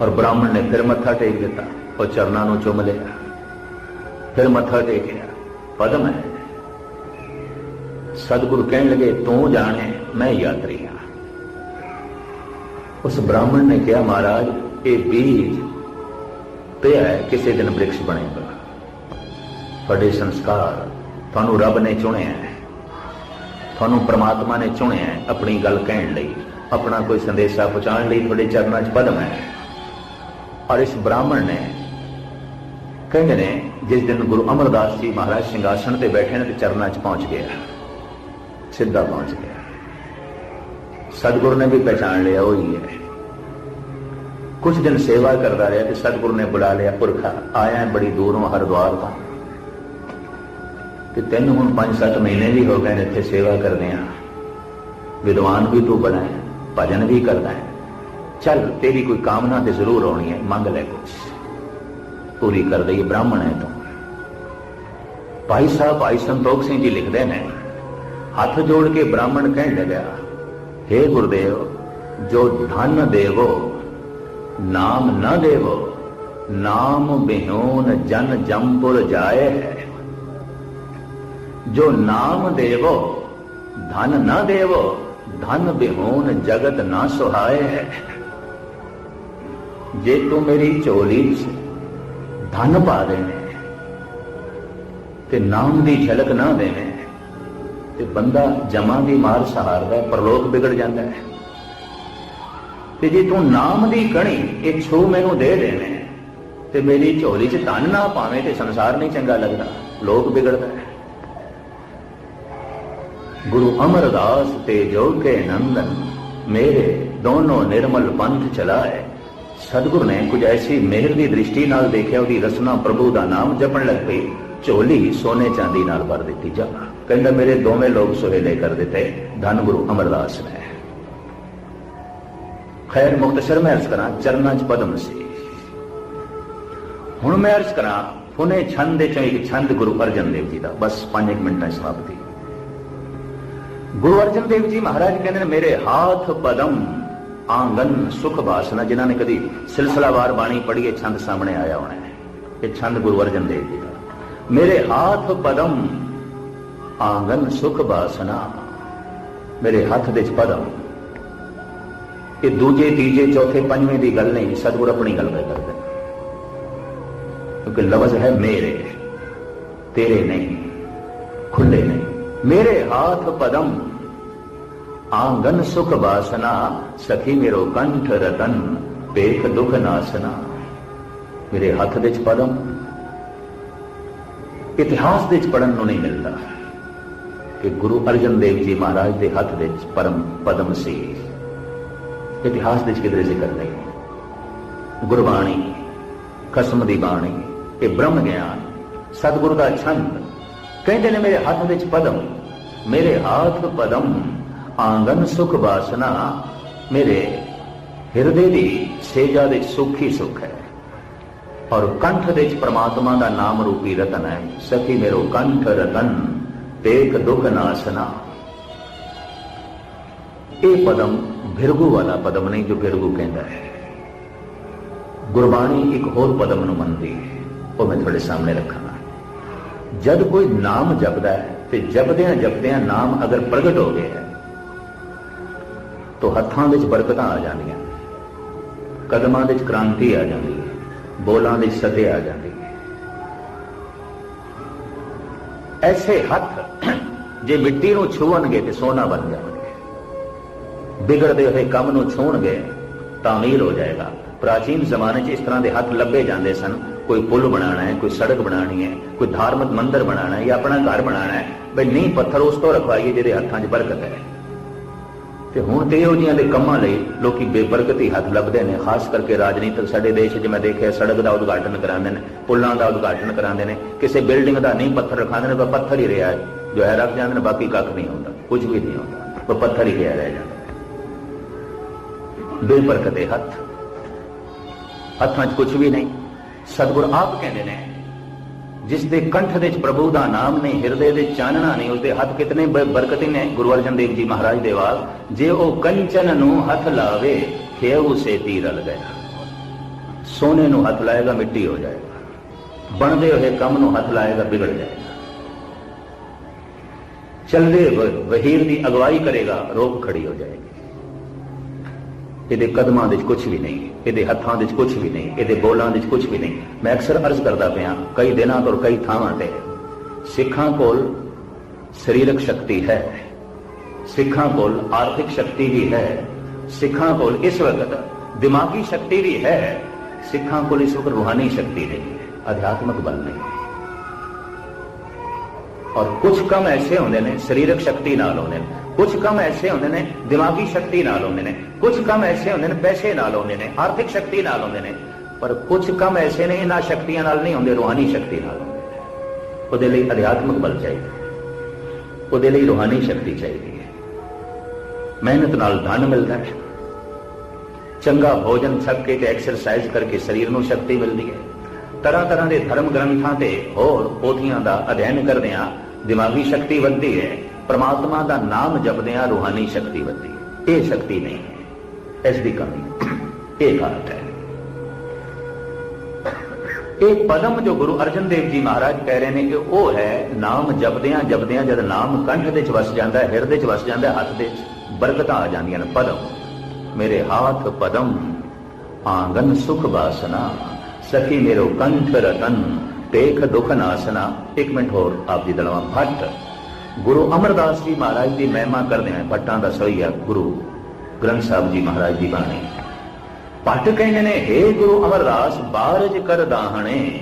S1: ਔਰ ਬ੍ਰਾਹਮਣ ਨੇ ਫਿਰ ਮੱਥਾ ਟੇਕ ਦਿੱਤਾ, ਉਹ ਚਰਨਾਂ ਨੂੰ ਚੁੰਮ ਲਿਆ। ਫਿਰ ਮੱਥਾ ਟੇਕਿਆ, ਪਦਮ ਹੈ। ਸਤਿਗੁਰੂ ਕਹਿਣ ਲੱਗੇ, ਤੂੰ ਜਾਣੇ, ਮੈਂ ਯਾਤਰੀ ਹਾਂ। ਉਸ ਬ੍ਰਾਹਮਣ ਨੇ ਕਿਹਾ, ਮਹਾਰਾਜ, ਇਹ ਬੀਜ ਪਿਆ ਹੈ, ਕਿਸੇ ਦਿਨ ਬ੍ਰਿਕਸ਼ ਬਣੇਗਾ। ਤੁਹਾਡੇ ਸੰਸਕਾਰ ਤੁਹਾਨੂੰ ਰੱਬ ਨੇ ਚੁਣਿਆ ਹੈ। ਤੁਹਾਨੂੰ ਪ੍ਰਮਾਤਮਾ ਨੇ ਚੁਣਿਆ ਹੈ ਆਪਣੀ ਗੱਲ ਕਹਿਣ ਲਈ। ਆਪਣਾ ਕੋਈ ਸੰਦੇਸ਼ਾ ਪਹੁੰਚਾਉਣ ਲਈ ਤੁਹਾਡੇ ਚਰਨਾਂ 'ਚ ਪਦਮ ਹੈ। ਔਰ ਇਸ ਬ੍ਰਾਹਮਣ ਨੇ ਕਹਿੰਦੇ ਨੇ, ਜਿਸ ਦਿਨ ਗੁਰੂ ਅਮਰਦਾਸ ਜੀ ਮਹਾਰਾਜ ਸਿੰਘਾਸਣ ਤੇ ਬੈਠੇ ਨੇ ਤੇ ਚਰਨਾਂ 'ਚ ਪਹੁੰਚ ਗਿਆ। ਸਿੱਧਾ ਪਹੁੰਚ ਗਿਆ। ਸਤਿਗੁਰੂ ਨੇ ਵੀ ਪਛਾਣ ਲਿਆ, ਉਹ ਹੀ ਹੈ। ਕੁਝ ਦਿਨ ਸੇਵਾ ਕਰਦਾ ਰਿਹਾ ਤੇ ਸਤਿਗੁਰੂ ਨੇ ਬੁਲਾ ਲਿਆ, ਪੁਰਖਾ, ਆਇਆ ਬੜੀ ਦੂਰੋਂ, ਹਰਿਦੁਆਰ ਤੋਂ। ਤੇ ਤੈਨੂੰ ਹੁਣ 5-7 ਮਹੀਨੇ ਵੀ ਹੋ ਗਏ ਨੇ ਇੱਥੇ ਸੇਵਾ ਕਰਦੇ ਆ ਵਿਦਵਾਨ ਵੀ ਤੂੰ ਬਣਾ ਹੈ, ਭਜਨ ਵੀ ਕਰਦਾ ਹੈ। ਚੱਲ, ਤੇਰੀ ਕੋਈ ਕਾਮਨਾ ਤੇ ਜ਼ਰੂਰ ਹੋਣੀ ਹੈ, ਮੰਗ ਲੈ ਕੁਛ। ਪੂਰੀ ਕਰ ਦੇ ਬ੍ਰਾਹਮਣ ਹੈ ਤੂੰ। ਭਾਈ ਸਾਹਿਬ ਭਾਈ ਸੰਤੋਖ ਸਿੰਘ ਜੀ ਲਿਖਦੇ ਨੇ, ਹੱਥ ਜੋੜ ਕੇ ਬ੍ਰਾਹਮਣ ਕਹਿਣ ਲੱਗਾ हे ਗੁਰਦੇਵ ਜੋ ਧਨ ਦੇਵੋ ਨਾਮ ਨਾ ਦੇਵੋ ਨਾਮ ਬਿਹੋਨ ਜਨ ਜੰਪੁਰ ਜਾਏ ਹੈ ਜੋ ਨਾਮ ਦੇਵੋ ਧਨ ਨਾ ਦੇਵੋ ਧਨ ਬਿਹੋਨ ਜਗਤ ਨਾ ਸੁਹਾਏ ਹੈ ਜੇ ਤੂੰ ਮੇਰੀ ਝੋਲੀ 'ਚ ਧਨ ਪਾ ਦੇਵੇਂ ਤੇ ਨਾਮ ਦੀ ਝਲਕ ਨਾ ਦੇਵੇਂ ਤੇ ਬੰਦਾ ਜਮਾਂ ਦੀ ਮਾਰ ਸਹਾਰਦਾ ਪਰਲੋਕ ਵਿਗੜ ਜਾਂਦਾ ਹੈ। ਤੇ ਜੇ ਤੂੰ ਨਾਮ ਦੀ ਕਣੀ, ਇਹ ਛੂ ਮੈਨੂੰ ਦੇ ਦੇਵੇਂ ਤੇ ਮੇਰੀ ਝੋਲੀ 'ਚ ਧਨ ਨਾ ਪਾਵੇਂ ਤੇ ਸੰਸਾਰ ਨਹੀਂ ਚੰਗਾ ਲੱਗਦਾ, ਲੋਕ ਵਿਗੜਦਾ ਹੈ। ਗੁਰੂ ਅਮਰਦਾਸ ਤੇ ਜੋ ਕੇ ਨੰਦਨ, ਮੇਰੇ ਦੋਨੋਂ ਨਿਰਮਲ ਪੰਥ ਚਲਾਏ। ਸਤਿਗੁਰ ਨੇ ਕੁਝ ਐਸੀ ਮਿਹਰ ਦੀ ਦ੍ਰਿਸ਼ਟੀ ਨਾਲ ਦੇਖਿਆ, ਉਹਦੀ ਰਸਨਾ ਪ੍ਰਭੂ ਦਾ ਨਾਮ ਜਪਣ ਲੱਗ ਪਈ। ਝੋਲੀ ਸੋਨੇ ਚਾਂਦੀ ਨਾਲ ਭਰ ਦਿੱਤੀ, ਜਾ। ਕਹਿੰਦਾ, ਮੇਰੇ ਦੋਵੇਂ ਲੋਕ ਸੁਹੇਲੇ ਕਰ ਦਿੱਤੇ। ਧੰਨ ਗੁਰੂ ਅਮਰਦਾਸ ਨੇ ਖੈਰ ਮੁਖਤਸਰ ਮੈਂ ਅਰਜ਼ ਕਰਾਂ, ਚਰਨਾਂ 'ਚ ਪਦਮ ਸੀ। ਹੁਣ ਮੈਂ ਅਰਜ਼ ਕਰਾਂ ਫੁਨੇ ਛੰਦ ਦੇ ਚੋਂ ਛੰਦ ਗੁਰੂ ਅਰਜਨ ਦੇਵ ਜੀ ਦਾ। ਬਸ 5 ਮਿੰਟਾਂ 'ਚ ਸਮਾਪਤੀ। ਗੁਰੂ ਅਰਜਨ ਦੇਵ ਜੀ ਮਹਾਰਾਜ ਕਹਿੰਦੇ ਨੇ, ਮੇਰੇ ਹਾਥ ਪਦਮ, ਆਂਗਨ ਸੁਖ ਬਾਸਨਾ। ਜਿਨ੍ਹਾਂ ਨੇ ਕਦੀ ਸਿਲਸਿਲਾਵਾਰ ਬਾਣੀ ਪੜ੍ਹੀਏ ਛੰਦ ਸਾਹਮਣੇ ਆਇਆ ਹੋਣਾ ਹੈ। ਇਹ ਛੰਦ ਗੁਰੂ ਅਰਜਨ ਦੇਵ ਜੀ ਦਾ। ਮੇਰੇ ਹਾਥ ਪਦਮ ਆਂਗਨ ਸੁਖ ਬਾਸਨਾ। ਮੇਰੇ ਹੱਥ ਦੇ ਚ ਪਦਮ। ਇਹ ਦੂਜੇ, ਤੀਜੇ, ਚੌਥੇ, ਪੰਜਵੇਂ ਦੀ ਗੱਲ ਨਹੀਂ, ਸਤਿਗੁਰ ਆਪਣੀ ਗੱਲ ਕਰਦਾ ਕਿਉਂਕਿ ਲਫ਼ਜ਼ ਹੈ ਮੇਰੇ। ਤੇਰੇ ਨਹੀਂ, ਖੁੱਲੇ ਨਹੀਂ। ਮੇਰੇ ਹਾਥ ਪਦਮ। ਆਂਗਨ ਸੁਖ ਬਾਸਨਾ, ਸਖੀ ਮੇਰੋ ਕੰਠ ਰਤਨ ਪੇਖ ਦੁਖ ਨਾਸਨਾ। ਮੇਰੇ ਹੱਥ ਦੇ ਚ ਪਦਮ। ਇਤਿਹਾਸ ਦੇ ਚ ਪੜਨ ਨੂੰ ਨਹੀਂ ਮਿਲਦਾ। ਕਿ ਗੁਰੂ ਅਰਜਨ ਦੇਵ ਜੀ ਮਹਾਰਾਜ ਦੇ ਹੱਥ ਦੇ ਪਰਮ ਪਦਮ ਸੀ। ਇਤਿਹਾਸ ਦੇ ਚ ਕਿਧਰੇ ਜ਼ਿਕਰ ਨਹੀਂ। ਗੁਰਬਾਣੀ ਕਸਮ ਦੀ ਬਾਣੀ, ਇਹ ਬ੍ਰਹਮ ਗਿਆਨ, ਸਤਿਗੁਰੂ ਦਾ ਛੰਦ। ਕਹਿੰਦੇ ਨੇ ਮੇਰੇ ਹੱਥ ਵਿੱਚ ਪਦਮ, ਮੇਰੇ ਹੱਥ ਪਦਮ, ਆਂਗਨ ਸੁਖ ਵਾਸਨਾ, ਮੇਰੇ ਹਿਰਦੇ ਦੀ ਸੇਜਾ ਦੇ ਸੁਖੀ ਸੁਖ ਹੈ। ਔਰ ਕੰਠ ਦੇ ਵਿੱਚ ਪ੍ਰਮਾਤਮਾ ਦਾ ਨਾਮ ਰੂਪੀ ਰਤਨ ਹੈ। ਸਖੀ ਮੇਰੋ ਕੰਠ ਰਤਨ। ਤੇਕ ਦੁਖ ਨਾਸਨਾ ਇਹ ਪਦਮ ਬਿਰਗੂ ਵਾਲਾ ਪਦਮ ਨਹੀਂ ਜੋ ਭਿਰਗੂ ਕਹਿੰਦਾ ਹੈ। ਗੁਰਬਾਣੀ ਇੱਕ ਹੋਰ ਪਦਮ ਨੂੰ ਮੰਨਦੀ ਹੈ। ਉਹ ਮੈਂ ਤੁਹਾਡੇ ਸਾਹਮਣੇ ਰੱਖਾਂਗਾ। ਜਦ ਕੋਈ ਨਾਮ ਜਪਦਾ ਹੈ ਤੇ ਜਪਦਿਆਂ ਜਪਦਿਆਂ ਨਾਮ ਅਗਰ ਪ੍ਰਗਟ ਹੋ ਗਿਆ ਤਾਂ ਹੱਥਾਂ ਵਿੱਚ ਬਰਕਤਾਂ ਆ ਜਾਂਦੀਆਂ ਕਦਮਾਂ ਵਿੱਚ ਕ੍ਰਾਂਤੀ ਆ ਜਾਂਦੀ ਹੈ। ਬੋਲਾਂ ਵਿੱਚ ਸਤੇ ਆ ਜਾਂਦੀ ਐਸੇ ਹੱਥ ਜੇ ਮਿੱਟੀ ਨੂੰ ਛੂਣਗੇ ਤੇ ਸੋਨਾ ਬਣ ਜਾਣਗੇ। ਵਿਗੜਦੇ ਹੋਏ ਕੰਮ ਨੂੰ ਛੂਣਗੇ ਤਾਂ ਅਮੀਰ ਹੋ ਜਾਏਗਾ। ਪ੍ਰਾਚੀਨ ਜ਼ਮਾਨੇ 'ਚ ਇਸ ਤਰ੍ਹਾਂ ਦੇ ਹੱਥ ਲੱਭੇ ਜਾਂਦੇ ਸਨ। ਕੋਈ ਪੁਲ ਬਣਾਉਣਾ ਹੈ, ਕੋਈ ਸੜਕ ਬਣਾਉਣੀ ਹੈ, ਕੋਈ ਧਾਰਮਿਕ ਮੰਦਿਰ ਬਣਾਉਣਾ ਹੈ ਜਾਂ ਆਪਣਾ ਘਰ ਬਣਾਉਣਾ ਹੈ। ਬਈ ਨਹੀਂ ਪੱਥਰ ਉਸ ਤੋਂ ਰਖਵਾਈਏ ਜਿਹਦੇ ਹੱਥਾਂ 'ਚ ਬਰਕਤ ਹੈ। ਤੇ ਹੁਣ ਤੇ ਇਹੋ ਜਿਹੀਆਂ ਦੇ ਕੰਮਾਂ ਲਈ ਲੋਕੀ ਬੇਬਰਕਤੀ ਹੱਥ ਲੱਭਦੇ ਨੇ, ਖਾਸ ਕਰਕੇ ਰਾਜਨੀਤਿਕ ਸਾਡੇ ਦੇਸ਼ 'ਚ ਮੈਂ ਦੇਖਿਆ ਸੜਕ ਦਾ ਉਦਘਾਟਨ ਕਰਾਉਂਦੇ ਨੇ, ਪੁਲਾਂ ਦਾ ਉਦਘਾਟਨ ਕਰਾਉਂਦੇ ਨੇ, ਕਿਸੇ ਬਿਲਡਿੰਗ ਦਾ ਨਹੀਂ ਪੱਥਰ ਰਖਾਉਂਦੇ ਨੇ, ਪਰ ਪੱਥਰ ਹੀ ਰਿਹਾ ਹੈ। ਜੋ ਹੈ ਰੱਖ ਜਾਂਦੇ ਨੇ, ਬਾਕੀ ਕੱਖ ਨਹੀਂ ਹੁੰਦਾ, ਕੁਝ ਵੀ ਨਹੀਂ ਹੁੰਦਾ, ਪਰ ਪੱਥਰ ਹੀ ਰਿਹਾ ਰਹਿ ਜਾਂਦਾ। ਬੇਬਰਕਤੇ ਹੱਥ। ਹੱਥਾਂ 'ਚ ਕੁਝ ਵੀ ਨਹੀਂ। ਸਤਿਗੁਰ ਆਪ ਕਹਿੰਦੇ ਨੇ ਜਿਸ ਦੇ ਕੰਠ ਦੇ ਵਿੱਚ ਪ੍ਰਭੂ ਦਾ ਨਾਮ ਨਹੀਂ, ਹਿਰਦੇ ਦੇ ਚਾਨਣਾ ਨਹੀਂ, ਉਸਦੇ ਹੱਥ ਕਿਤਨੇ ਬਰਕਤੀ ਨੇ, ਗੁਰੂ ਅਰਜਨ ਦੇਵ ਜੀ ਮਹਾਰਾਜ ਦੇ ਵਾਲ। ਜੇ ਉਹ ਕੰਚਨ ਨੂੰ ਹੱਥ ਲਾਵੇ ਖੇਉ ਸੇ ਤੀਰ ਗਿਆ ਸੋਨੇ ਨੂੰ ਹੱਥ ਲਾਏਗਾ, ਮਿੱਟੀ ਹੋ ਜਾਏਗਾ। ਬਣਦੇ ਹੋਏ ਕੰਮ ਨੂੰ ਹੱਥ ਲਾਏਗਾ, ਵਿਗੜ ਜਾਏਗਾ। ਚੱਲਦੇ ਵਹੀਰ ਦੀ ਅਗਵਾਈ ਕਰੇਗਾ ਰੋਕ ਖੜੀ ਹੋ ਜਾਏਗੀ। ਇਹਦੇ ਕਦਮਾਂ ਵਿੱਚ ਕੁਝ ਵੀ ਨਹੀਂ, ਇਹਦੇ ਹੱਥਾਂ ਵਿੱਚ ਕੁਝ ਵੀ ਨਹੀਂ, ਇਹਦੇ ਬੋਲਾਂ ਵਿੱਚ ਕੁਝ ਵੀ ਨਹੀਂ। ਮੈਂ ਅਕਸਰ ਅਰਜ਼ ਕਰਦਾ ਪਿਆ, ਕਈ ਦਿਨਾਂ ਤੋਂ ਕਈ ਥਾਵਾਂ ਤੇ, ਸਿੱਖਾਂ ਕੋਲ ਸਰੀਰਕ ਸ਼ਕਤੀ ਹੈ, ਸਿੱਖਾਂ ਕੋਲ ਆਰਥਿਕ ਸ਼ਕਤੀ ਵੀ ਹੈ, ਸਿੱਖਾਂ ਕੋਲ ਇਸ ਵਕਤ ਦਿਮਾਗੀ ਸ਼ਕਤੀ ਵੀ ਹੈ, ਸਿੱਖਾਂ ਕੋਲ ਇਸ ਵਕਤ ਰੂਹਾਨੀ ਸ਼ਕਤੀ ਨਹੀਂ ਹੈ ਅਧਿਆਤਮਕ ਬਲ ਨਹੀਂ। ਹੈ ਔਰ ਕੁਝ ਕੰਮ ਐਸੇ ਹੁੰਦੇ ਨੇ, ਸਰੀਰਕ ਸ਼ਕਤੀ ਨਾਲ ਹੁੰਦੇ ਨੇ ਕੁਝ ਕੰਮ ਐਸੇ ਹੁੰਦੇ ਨੇ, ਦਿਮਾਗੀ ਸ਼ਕਤੀ ਨਾਲ ਹੁੰਦੇ ਨੇ ਕੁਝ ਕੰਮ ਐਸੇ ਹੁੰਦੇ ਨੇ, ਪੈਸੇ ਨਾਲ ਹੁੰਦੇ ਨੇ, ਆਰਥਿਕ ਸ਼ਕਤੀ ਨਾਲ ਹੁੰਦੇ ਨੇ, ਪਰ ਕੁਝ ਕੰਮ ਐਸੇ ਨੇ, ਇਹਨਾਂ ਸ਼ਕਤੀਆਂ ਨਾਲ ਨਹੀਂ ਹੁੰਦੇ ਰੂਹਾਨੀ ਸ਼ਕਤੀ ਨਾਲ ਹੁੰਦੇ ਨੇ। ਉਹਦੇ ਲਈ ਅਧਿਆਤਮਕ ਬਲ ਚਾਹੀਦਾ ਉਹਦੇ ਲਈ ਰੂਹਾਨੀ ਸ਼ਕਤੀ ਚਾਹੀਦੀ ਹੈ। ਮਿਹਨਤ ਨਾਲ ਧਨ ਮਿਲਦਾ ਹੈ। ਚੰਗਾ ਭੋਜਨ ਛਕ ਕੇ ਤੇ ਐਕਸਰਸਾਈਜ਼ ਕਰਕੇ ਸਰੀਰ ਨੂੰ ਸ਼ਕਤੀ ਮਿਲਦੀ ਹੈ। ਤਰ੍ਹਾਂ ਤਰ੍ਹਾਂ ਦੇ ਧਰਮ ਗ੍ਰੰਥਾਂ ਤੇ ਹੋਰ ਪੋਥੀਆਂ ਦਾ ਅਧਿਐਨ ਕਰਦਿਆਂ ਦਿਮਾਗੀ ਸ਼ਕਤੀ ਵੱਧਦੀ ਹੈ। ਪਰਮਾਤਮਾ ਦਾ ਨਾਮ ਜਪਦਿਆਂ ਰੂਹਾਨੀ ਸ਼ਕਤੀ ਵੱਧਦੀ ਇਹ ਸ਼ਕਤੀ ਨਹੀਂ ਹੈ। ਇਸ ਦੀ ਕਮੀ ਇਹ ਘਾਟ ਹੈ। ਇਹ ਪਦਮ ਜੋ ਗੁਰੂ ਅਰਜਨ ਦੇਵ ਜੀ ਮਹਾਰਾਜ ਕਹਿ ਰਹੇ ਨੇ ਕਿ ਉਹ ਹੈ ਨਾਮ ਜਪਦਿਆਂ ਜਪਦਿਆਂ ਜਦ ਨਾਮ ਕੰਠ ਦੇ ਚ ਵਸ ਜਾਂਦਾ ਹੈ, ਹਿਰਦੇ ਚ ਵਸ ਜਾਂਦਾ ਹੈ, ਹੱਥ ਦੇ ਬਰਕਤਾਂ ਆ ਜਾਂਦੀਆਂ ਨੇ। ਪਦਮ, ਮੇਰੇ ਹਾਥ ਪਦਮ, ਆਂਗਨ ਸੁਖ ਬਾਸਨਾ ਸਖੀ ਮੇਰੋ ਕੰਠ ਰਤਨ ਦੇਖ ਦੁਖ ਨਾਸਨਾ। ਇੱਕ ਮਿੰਟ ਹੋਰ ਆਪ ਜੀ ਦਲਵਾ ਭੱਟ। ਗੁਰੂ ਅਮਰਦਾਸ ਜੀ ਮਹਾਰਾਜ ਦੀ ਮਹਿਮਾ ਕਰਦੇ ਆ ਭੱਟਾਂ ਦਾ ਸੋਈਆ ਗੁਰੂ ਗ੍ਰੰਥ ਸਾਹਿਬ ਜੀ ਮਹਾਰਾਜ ਦੀ ਬਾਣੀ। ਭੱਟ ਕਹਿੰਦੇ ਨੇ हे ਗੁਰੂ ਅਮਰਦਾਸ, ਬਾਰਜ ਕਰ ਦਾਹਣੇ।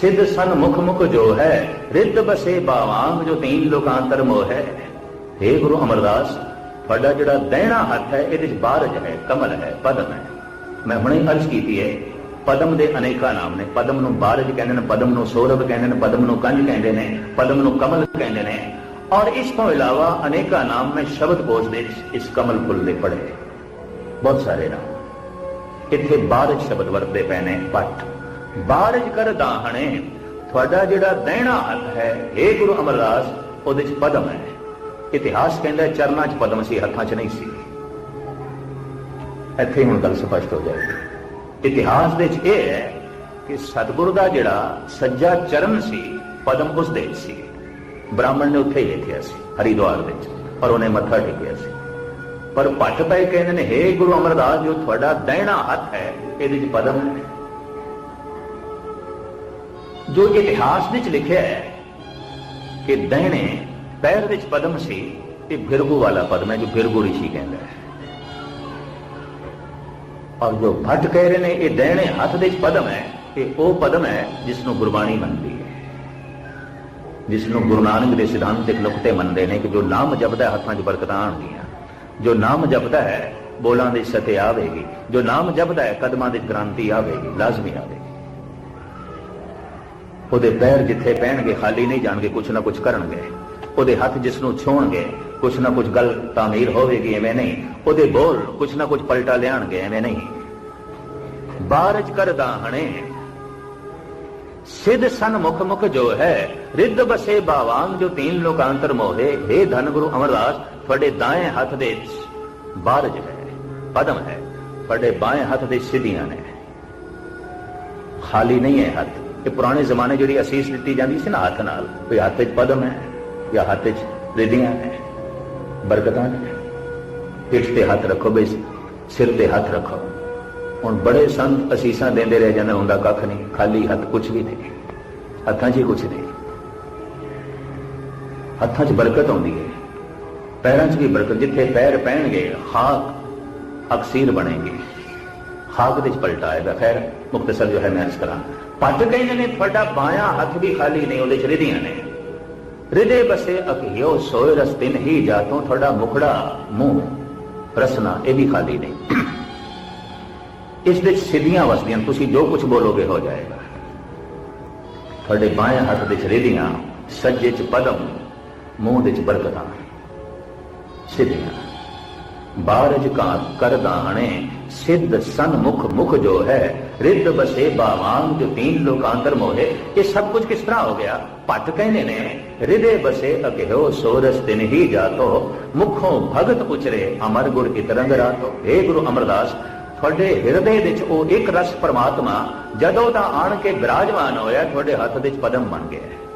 S1: ਸਿੱਧ ਸਨ ਮੁਖ ਮੁਖ ਜੋ ਹੈ, ਰਿੱਧ ਬਸੇ ਬਾਵਾਂਗ ਜੋ ਤੀਨ ਲੋਕਾਂਤਰ ਮੋਹ ਹੈ। हे ਗੁਰੂ ਅਮਰਦਾਸ, ਤੁਹਾਡਾ ਜਿਹੜਾ ਦਹਿਣਾ ਹੱਥ ਹੈ, ਇਹਦੇ ਵਿੱਚ ਬਾਰਜ ਹੈ, ਕਮਲ ਹੈ, ਪਦਮ ਹੈ। ਮੈਂ ਹੁਣੇ ਅਰਜ਼ ਕੀਤੀ ਹੈ, ਪਦਮ ਦੇ ਅਨੇਕਾਂ ਨਾਮ ਨੇ। ਪਦਮ ਨੂੰ ਬਾਰਜ ਕਹਿੰਦੇ ਨੇ, ਪਦਮ ਨੂੰ ਸੌਰਭ ਕਹਿੰਦੇ ਨੇ, ਪਦਮ ਨੂੰ ਕੰਜ ਕਹਿੰਦੇ ਨੇ, ਪਦਮ ਨੂੰ ਕਮਲ ਕਹਿੰਦੇ ਨੇ। ਔਰ ਇਸ ਤੋਂ ਇਲਾਵਾ ਅਨੇਕਾਂ ਨਾਮ ਮੈਂ ਸ਼ਬਦ ਕੋਸ਼ ਦੇ ਇਸ ਕਮਲ ਫੁੱਲ ਦੇ ਪੜੇ ਬਹੁਤ ਸਾਰੇ ਨਾਮ। ਇੱਥੇ ਬਾਰਜ ਸ਼ਬਦ ਵਰਤੇ ਪਏ ਨੇ ਪੱਟ ਬਾਰਜ ਕਰ ਦਾਹਣੇ, ਤੁਹਾਡਾ ਜਿਹੜਾ ਦਹਿਣਾ ਹੱਥ ਹੈ ਏ ਗੁਰੂ ਅਮਰਦਾਸ, ਉਹਦੇ ਚ ਪਦਮ ਹੈ। ਇਤਿਹਾਸ ਕਹਿੰਦਾ ਚਰਨਾਂ 'ਚ ਪਦਮ ਸੀ, ਹੱਥਾਂ 'ਚ ਨਹੀਂ ਸੀ। ਇੱਥੇ ਹੁਣ ਗੱਲ ਸਪਸ਼ਟ ਹੋ ਜਾਏਗੀ। ਇਤਿਹਾਸ ਦੇ 'ਚ ਇਹ ਹੈ ਕਿ ਸਤਿਗੁਰੂ ਦਾ ਜਿਹੜਾ ਸੱਜਾ ਚਰਨ ਸੀ, ਪਦਮ ਉਸ ਦੇ 'ਚ ਸੀ। ਬ੍ਰਾਹਮਣ ਨੇ ਉੱਥੇ ਹੀ ਵੇਖਿਆ ਸੀ, ਹਰੀਦੁਆਰ ਵਿੱਚ, ਪਰ ਉਹਨੇ ਮੱਥਾ ਟੇਕਿਆ ਸੀ। ਪਰ ਪੱਟ ਪਏ ਕਹਿੰਦੇ ਨੇ, ਹੇ ਗੁਰੂ ਅਮਰਦਾਸ, ਜੋ ਤੁਹਾਡਾ ਦਹਿਣਾ ਹੱਥ ਹੈ, ਇਹਦੇ ਵਿੱਚ ਪਦਮ ਹੈ। ਜੋ ਇਤਿਹਾਸ ਵਿੱਚ ਲਿਖਿਆ ਹੈ ਕਿ ਦਹਿਣੇ ਪੈਰ ਵਿੱਚ ਪਦਮ ਸੀ, ਇਹ ਫਿਰਗੂ ਵਾਲਾ ਪਦਮ ਹੈ, ਜੋ ਫਿਰਗੂ ਰਿਸ਼ੀ ਕਹਿੰਦਾ ਹੈ। ਔਰ ਜੋ ਭੱਟ ਕਹਿ ਰਹੇ ਨੇ, ਇਹ ਦਹਿਣੇ ਹੱਥ ਦੇ ਵਿੱਚ ਪਦਮ ਹੈ, ਇਹ ਉਹ ਪਦਮ ਹੈ, ਜਿਸ ਨੂੰ ਗੁਰਬਾਣੀ ਮੰਨਦੀ ਜਿਸ ਨੂੰ ਗੁਰੂ ਨਾਨਕ ਦੇ ਸਿਧਾਂਤਿਕ ਨੁਕਤੇ ਮੰਨਦੇ ਨੇ ਕਿ ਜੋ ਨਾਮ ਜਪਦਾ ਹੈ, ਹੱਥਾਂ 'ਚ ਬਰਕਤਾਂ ਆਉਣਗੀਆਂ ਜੋ ਨਾਮ ਜਪਦਾ ਹੈ ਬੋਲਾਂ ਦੀ ਸਤੇ ਆਵੇਗੀ। ਜੋ ਨਾਮ ਜਪਦਾ ਹੈ ਕਦਮਾਂ ਦੀ ਕ੍ਰਾਂਤੀ ਆਵੇਗੀ ਲਾਜ਼ਮੀ ਆਵੇਗੀ। ਉਹਦੇ ਪੈਰ ਜਿੱਥੇ ਪੈਣਗੇ ਖਾਲੀ ਨਹੀਂ ਜਾਣਗੇ ਕੁਛ ਨਾ ਕੁਛ ਕਰਨਗੇ। ਉਹਦੇ ਹੱਥ ਜਿਸ ਨੂੰ ਛੋਣਗੇ ਕੁਛ ਨਾ ਕੁਛ ਗੱਲ ਤਾਮੀਰ ਹੋਵੇਗੀ ਐਵੇਂ ਨਹੀਂ। ਉਹਦੇ ਬੋਲ ਕੁਛ ਨਾ ਕੁਛ ਪਲਟਾ ਲਿਆਣਗੇ ਐਵੇਂ ਨਹੀਂ। ਬਾਰਜ ਕਰ ਦਾਹਣੇ सिद्ध सनमुख मुख जो है ਰਿੱਧ ਬਸੇ ਬਾਵਾਂਗ ਜੋ ਤੀਨ ਲੋਕਾਂਤਰ ਮੋਹੇ हे ਧਨ ਗੁਰੂ ਅਮਰਦਾਸ, ਤੁਹਾਡੇ ਦਾਏ ਹੱਥ ਦੇ ਬਾਰਜ ਹੈ, ਪਦਮ ਹੈ, ਤੁਹਾਡੇ ਬਾਏ ਹੱਥ ਦੇ ਸਿੱਧੀਆਂ ਨੇ। ਖਾਲੀ ਨਹੀਂ ਹੈ ਹੱਥ, ਇਹ ਪੁਰਾਣੇ ਜ਼ਮਾਨੇ ਜਿਹੜੀ ਅਸੀਸ ਦਿੱਤੀ ਜਾਂਦੀ ਸੀ ਨਾ ਹੱਥ ਨਾਲ ਕੋਈ ਹੱਥ 'ਚ ਪਦਮ ਹੈ, ਜਾਂ ਹੱਥ 'ਚ ਰਿੱਧੀਆਂ ਨੇ, ਬਰਕਤਾਂ ਨੇ। ਪਿੱਠ ਤੇ ਹੱਥ ਰੱਖੋ ਬਈ ਸਿਰ ਤੇ ਹੱਥ ਰੱਖੋ। ਹੁਣ ਬੜੇ ਸੰਤ ਅਸੀਸਾਂ ਦਿੰਦੇ ਰਹਿ ਜਾਂਦੇ, ਹੁੰਦਾ ਕੱਖ ਨਹੀਂ, ਖਾਲੀ ਹੱਥ ਕੁਝ ਵੀ ਨਹੀਂ, ਹੱਥਾਂ 'ਚ ਹੀ ਕੁਝ ਨਹੀਂ। ਹੱਥਾਂ 'ਚ ਬਰਕਤ ਆਉਂਦੀ ਹੈ, ਪੈਰਾਂ 'ਚ ਵੀ ਬਰਕਤ, ਜਿੱਥੇ ਪੈਰ ਪੈਣਗੇ ਖਾਕ ਅਕਸੀਰ ਬਣੇਗੀ। ਖਾਕ ਦੇ 'ਚ ਪਲਟਾ ਆਏਗਾ, ਖੈਰ ਮੁਖਤਸਰ ਜੋ ਹੈ ਮੈਂ ਅਰਜ਼ ਕਰਾਂ ਪੱਟ ਕਹਿੰਦੇ ਨੇ ਤੁਹਾਡਾ ਬਾਇਆ ਹੱਥ ਵੀ ਖਾਲੀ ਨਹੀਂ, ਉਹਦੇ 'ਚ ਰਿਧੀਆਂ ਨੇ। ਰਿਦੇ ਬਸੇ ਅਕਿਓ ਸੋਏ ਰਸਤਿਨ ਹੀ ਜਾਤੋਂ ਤੁਹਾਡਾ ਮੁਖੜਾ ਮੂੰਹ ਰਸਨਾ, ਇਹ ਵੀ ਖਾਲੀ ਨਹੀਂ। ਇਸ ਵਿੱਚ ਸਿੱਧੀਆਂ ਵਸਦੀਆਂ ਤੁਸੀਂ ਜੋ ਕੁਝ ਬੋਲੋਗੇ ਹੋ ਜਾਏਗਾ। ਤੁਹਾਡੇ ਬਾएं ਹੱਥ ਦੇ ਰਿਧੀਆਂ ਸੱਜੇ ਚ ਪਦਮ ਮੂੰਹ ਦੇ ਚ ਬਰਕਤਾਂ। ਸਿੱਧੀਆਂ। ਬਾਰਜ ਕਾ ਕਰ ਸਿੱਧ ਸਨ ਮੁਖ ਜੋ ਹੈ, ਰਿੱਧ ਬਸੇ ਬਾਵਾਂਗ ਜੋ ਤੀਨ ਲੋਕਾਂਤਰ ਮੋਹੇ। ਇਹ ਸਭ ਕੁਝ ਕਿਸ ਤਰ੍ਹਾਂ ਹੋ ਗਿਆ? ਭੱਟ ਕਹਿੰਦੇ ਨੇ ਰਿਦੇ ਬਸੇ ਅਕਿਓ ਸੋਰਸ ਤਿਨ ਹੀ ਜਾਤੋ, ਮੁਖੋਂ ਭਗਤ ਉਚਰੇ ਅਮਰ ਗੁਰ ਇਤਰੰਗ ਰਾਤੋ। ਏ ਗੁਰੂ ਅਮਰਦਾਸ ਤੁਹਾਡੇ ਹਿਰਦੇ ਵਿੱਚ ਉਹ ਇੱਕ ਰਸ ਪਰਮਾਤਮਾ, ਜਦੋਂ ਤਾਂ ਆਣ ਕੇ ਬਿਰਾਜਮਾਨ ਹੋਇਆ, ਤੁਹਾਡੇ ਹੱਥ ਵਿੱਚ ਪਦਮ ਬਣ ਗਿਆ।